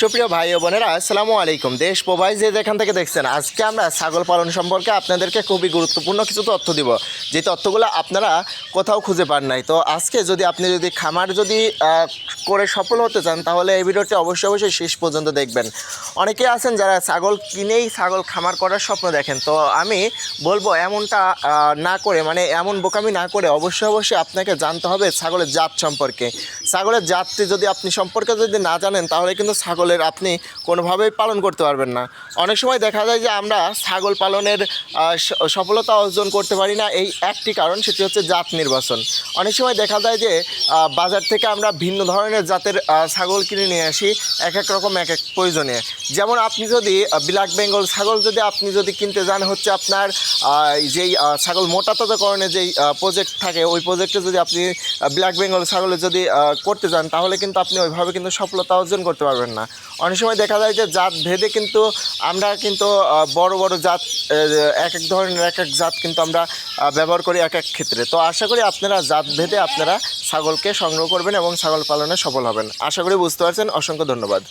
সুপ্রিয় ভাই ও বোনেরা, আসসালামু আলাইকুম। দেশ প্রবাস যে যেখান থেকে দেখছেন, আজকে আমরা ছাগল পালন সম্পর্কে আপনাদেরকে খুবই গুরুত্বপূর্ণ কিছু তথ্য দিব। যে তথ্যগুলো আপনারা কোথাও খুঁজে পান নাই। তো আজকে যদি আপনি যদি খামার যদি করে সফল হতে চান, তাহলে এই ভিডিওটি অবশ্যই অবশ্যই শেষ পর্যন্ত দেখবেন। অনেকে আছেন যারা ছাগল কিনেই ছাগল খামার করার স্বপ্ন দেখেন। তো আমি বলব এমনটা না করে মানে এমন বোকামি না করে অবশ্যই অবশ্যই আপনাকে জানতে হবে ছাগলের জাত সম্পর্কে। ছাগলের জাতটি যদি আপনি সম্পর্কে যদি না জানেন, তাহলে কিন্তু ছাগলের আপনি কোনোভাবেই পালন করতে পারবেন না। অনেক সময় দেখা যায় যে আমরা ছাগল পালনের সফলতা অর্জন করতে পারি না এই একটি কারণ সেটি হচ্ছে জাত নির্বাচন। অনেক সময় দেখা যায় যে বাজার থেকে আমরা ভিন্ন ধরনের জাতের ছাগল কিনে নিয়ে আসি এক এক রকম, এক এক প্রয়োজনে। যেমন আপনি যদি ব্ল্যাক বেঙ্গল ছাগল যদি আপনি যদি কিনতে যান, হচ্ছে আপনার যেই ছাগল মোটাতাজাকরণের যেই প্রজেক্ট থাকে, ওই প্রজেক্টে যদি আপনি ব্ল্যাক বেঙ্গল ছাগলের যদি করতে যান, তাহলে কিন্তু আপনি ওইভাবে কিন্তু সফলতা অর্জন করতে পারবেন না। অনেক সময় দেখা যায় যে জাত ভেদে কিন্তু আমরা কিন্তু বড় বড় জাত এক এক ধরনের এক এক জাত কিন্তু আমরা ব্যবহার করি এক এক ক্ষেত্রে। তো আশা করি আপনারা জাত ভেদে আপনারা ছাগলকে সংগ্রহ করবেন এবং ছাগল পালনে সফল হবেন। আশা করি বুঝতে পারছেন। অসংখ্য ধন্যবাদ।